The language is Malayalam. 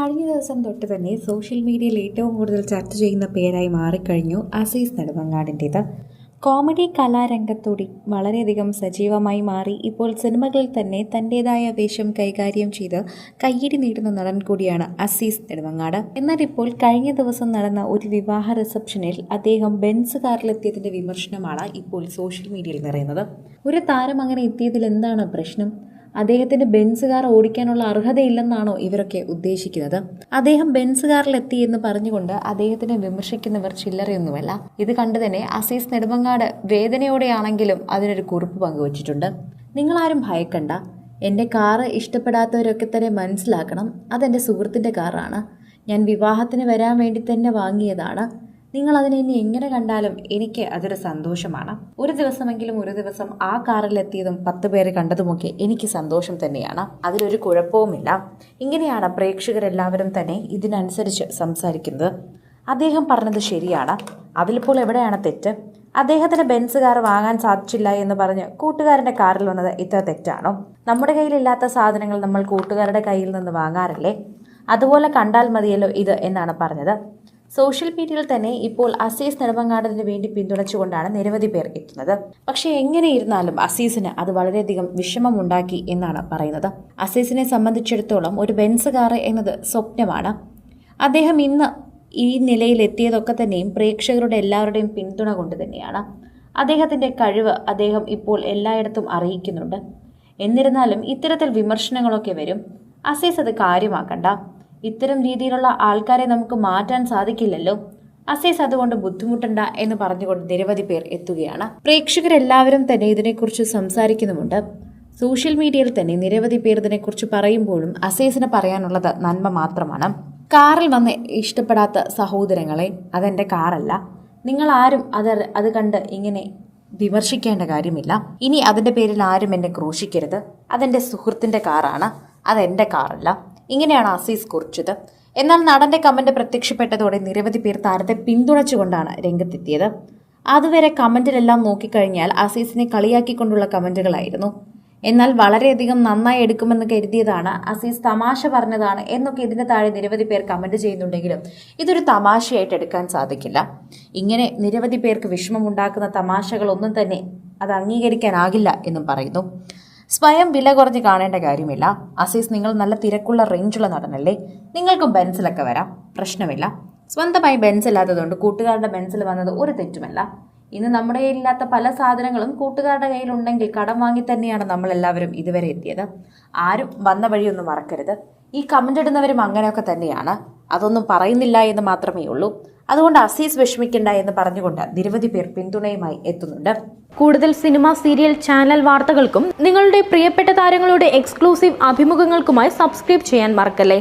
കഴിഞ്ഞ ദിവസം തൊട്ട് തന്നെ സോഷ്യൽ മീഡിയയിൽ ഏറ്റവും കൂടുതൽ ചർച്ച ചെയ്യുന്ന പേരായി മാറിക്കഴിഞ്ഞു അസീസ് നെടുമങ്ങാടിന്റേത്. കോമഡി കലാരംഗത്തൂടി വളരെയധികം സജീവമായി മാറി ഇപ്പോൾ സിനിമകളിൽ തന്നെ തന്റേതായ വേഷം കൈകാര്യം ചെയ്ത് കയ്യടി നേടുന്ന നടൻ കൂടിയാണ് അസീസ് നെടുമങ്ങാട്. എന്നാൽ ഇപ്പോൾ കഴിഞ്ഞ ദിവസം നടന്ന ഒരു വിവാഹ റിസപ്ഷനിൽ അദ്ദേഹം ബെൻസ് കാറിലെത്തിയതിന്റെ വിമർശനമാണ് ഇപ്പോൾ സോഷ്യൽ മീഡിയയിൽ നിറയുന്നത്. ഒരു താരം അങ്ങനെ എത്തിയതിൽ എന്താണ് പ്രശ്നം? അദ്ദേഹത്തിന് ബെൻസ് കാർ ഓടിക്കാനുള്ള അർഹതയില്ലെന്നാണോ ഇവരൊക്കെ ഉദ്ദേശിക്കുന്നത്? അദ്ദേഹം ബെൻസ് കാറിലെത്തി എന്ന് പറഞ്ഞുകൊണ്ട് അദ്ദേഹത്തിനെ വിമർശിക്കുന്നവർ ചില്ലറയൊന്നുമല്ല. ഇത് കണ്ടു തന്നെ അസീസ് നെടുമങ്ങാട് വേദനയോടെയാണെങ്കിലും അതിനൊരു കുറിപ്പ് പങ്കുവച്ചിട്ടുണ്ട്. നിങ്ങളാരും ഭയക്കണ്ട. എന്റെ കാറ് ഇഷ്ടപ്പെടാത്തവരൊക്കെ തന്നെ മനസ്സിലാക്കണം. അതെന്റെ സുഹൃത്തിന്റെ കാറാണ്. ഞാൻ വിവാഹത്തിന് വരാൻ വേണ്ടി തന്നെ വാങ്ങിയതാണ്. നിങ്ങൾ അതിനെ ഇനി എങ്ങനെ കണ്ടാലും എനിക്ക് അതൊരു സന്തോഷമാണ്. ഒരു ദിവസമെങ്കിലും ഒരു ദിവസം ആ കാറിലെത്തിയതും പത്ത് പേര് കണ്ടതുമൊക്കെ എനിക്ക് സന്തോഷം തന്നെയാണ്. അതിലൊരു കുഴപ്പവുമില്ല. ഇങ്ങനെയാണ് പ്രേക്ഷകരെല്ലാവരും തന്നെ ഇതിനനുസരിച്ച് സംസാരിക്കുന്നത്. അദ്ദേഹം പറഞ്ഞത് ശരിയാണ്. അതിലിപ്പോൾ എവിടെയാണ് തെറ്റ്? അദ്ദേഹത്തിന് ബെൻസ് കാർ വാങ്ങാൻ സാധിച്ചില്ല എന്ന് പറഞ്ഞ് കൂട്ടുകാരന്റെ കാറിൽ വന്നത് ഇത്ര തെറ്റാണോ? നമ്മുടെ കയ്യിലില്ലാത്ത സാധനങ്ങൾ നമ്മൾ കൂട്ടുകാരുടെ കയ്യിൽ നിന്ന് വാങ്ങാറില്ലേ? അതുപോലെ കണ്ടാൽ മതിയല്ലോ ഇത് എന്നാണ് പറഞ്ഞത്. സോഷ്യൽ മീഡിയയിൽ തന്നെ ഇപ്പോൾ അസീസ് നെടുമങ്ങാടിന് വേണ്ടി പിന്തുണച്ചുകൊണ്ടാണ് നിരവധി പേർ എത്തുന്നത്. പക്ഷേ എങ്ങനെയിരുന്നാലും അസീസിന് അത് വളരെയധികം വിഷമമുണ്ടാക്കി എന്നാണ് പറയുന്നത്. അസീസിനെ സംബന്ധിച്ചിടത്തോളം ഒരു ബെൻസ് കാറ് എന്നത് സ്വപ്നമാണ്. അദ്ദേഹം ഇന്ന് ഈ നിലയിൽ എത്തിയതൊക്കെ തന്നെയും പ്രേക്ഷകരുടെ എല്ലാവരുടെയും പിന്തുണ കൊണ്ട് തന്നെയാണ്. അദ്ദേഹത്തിന്റെ കഴിവ് അദ്ദേഹം ഇപ്പോൾ എല്ലായിടത്തും അറിയിക്കുന്നുണ്ട്. എന്നിരുന്നാലും ഇത്തരത്തിൽ വിമർശനങ്ങളൊക്കെ വരും. അസീസ് അത് കാര്യമാക്കണ്ട. ഇത്തരം രീതിയിലുള്ള ആൾക്കാരെ നമുക്ക് മാറ്റാൻ സാധിക്കില്ലല്ലോ. അസീസ് അതുകൊണ്ട് ബുദ്ധിമുട്ടണ്ട എന്ന് പറഞ്ഞുകൊണ്ട് നിരവധി പേർ എത്തുകയാണ്. പ്രേക്ഷകരെല്ലാവരും തന്നെ ഇതിനെക്കുറിച്ച് സംസാരിക്കുന്നുമുണ്ട്. സോഷ്യൽ മീഡിയയിൽ തന്നെ നിരവധി പേർ ഇതിനെക്കുറിച്ച് പറയുമ്പോഴും അസേസിന് പറയാനുള്ളത് നന്മ മാത്രമാണ്. കാറിൽ വന്ന് ഇഷ്ടപ്പെടാത്ത സഹോദരങ്ങളെ അതെന്റെ കാറല്ല. നിങ്ങൾ ആരും അത് അത് കണ്ട് ഇങ്ങനെ വിമർശിക്കേണ്ട കാര്യമില്ല. ഇനി അതിന്റെ പേരിൽ ആരും എന്നെ ക്രൂശിക്കരുത്. അതെന്റെ സുഹൃത്തിന്റെ കാറാണ്. അതെന്റെ കാറല്ല. ഇങ്ങനെയാണ് അസീസ് കുറിച്ചത്. എന്നാൽ നടന്റെ കമന്റ് പ്രത്യക്ഷപ്പെട്ടതോടെ നിരവധി പേർ താരത്തെ പിന്തുണച്ചുകൊണ്ടാണ് രംഗത്തെത്തിയത്. അതുവരെ കമന്റിലെല്ലാം നോക്കിക്കഴിഞ്ഞാൽ അസീസിനെ കളിയാക്കിക്കൊണ്ടുള്ള കമന്റുകളായിരുന്നു. എന്നാൽ വളരെയധികം നന്നായി എടുക്കുമെന്ന് കരുതിയതാണ് അസീസ് തമാശ പറഞ്ഞതാണ് എന്നൊക്കെ ഇതിന് താഴെ നിരവധി പേർ കമന്റ് ചെയ്യുന്നുണ്ടെങ്കിലും ഇതൊരു തമാശയായിട്ട് എടുക്കാൻ സാധിക്കില്ല. ഇങ്ങനെ നിരവധി പേർക്ക് വിഷമമുണ്ടാക്കുന്ന തമാശകളൊന്നും തന്നെ അത് അംഗീകരിക്കാനാകില്ല എന്നും പറയുന്നു. സ്വയം വില കുറഞ്ഞ് കാണേണ്ട കാര്യമില്ല. അസീസ് നിങ്ങൾ നല്ല തിരക്കുള്ള റേഞ്ചുള്ള നടനല്ലേ? നിങ്ങൾക്കും ബെൻസിലൊക്കെ വരാം. പ്രശ്നമില്ല. സ്വന്തമായി ബെൻസ് ഇല്ലാത്തതുകൊണ്ട് കൂട്ടുകാരുടെ ബെൻസിൽ വന്നത് ഒരു തെറ്റുമല്ല. ഇന്ന് നമ്മുടെ കയ്യിലില്ലാത്ത പല സാധനങ്ങളും കൂട്ടുകാരുടെ കയ്യിലുണ്ടെങ്കിൽ കടം വാങ്ങി തന്നെയാണ് നമ്മൾ എല്ലാവരും ഇതുവരെ എത്തിയത്. ആരും വന്ന വഴിയൊന്നും മറക്കരുത്. ഈ കമന്റ് ഇടുന്നവരും അങ്ങനെയൊക്കെ തന്നെയാണ്. അതൊന്നും പറയുന്നില്ല എന്ന് മാത്രമേ ഉള്ളൂ. അതുകൊണ്ട് അസീസ് വിഷമിക്കണ്ട എന്ന് പറഞ്ഞുകൊണ്ട് നിരവധി പേർ പിന്തുണയുമായി എത്തുന്നുണ്ട്. കൂടുതൽ സിനിമ സീരിയൽ ചാനൽ വാർത്തകൾക്കും നിങ്ങളുടെ പ്രിയപ്പെട്ട താരങ്ങളുടെ എക്സ്ക്ലൂസീവ് അഭിമുഖങ്ങൾക്കുമായി സബ്സ്ക്രൈബ് ചെയ്യാൻ മറക്കല്ലേ?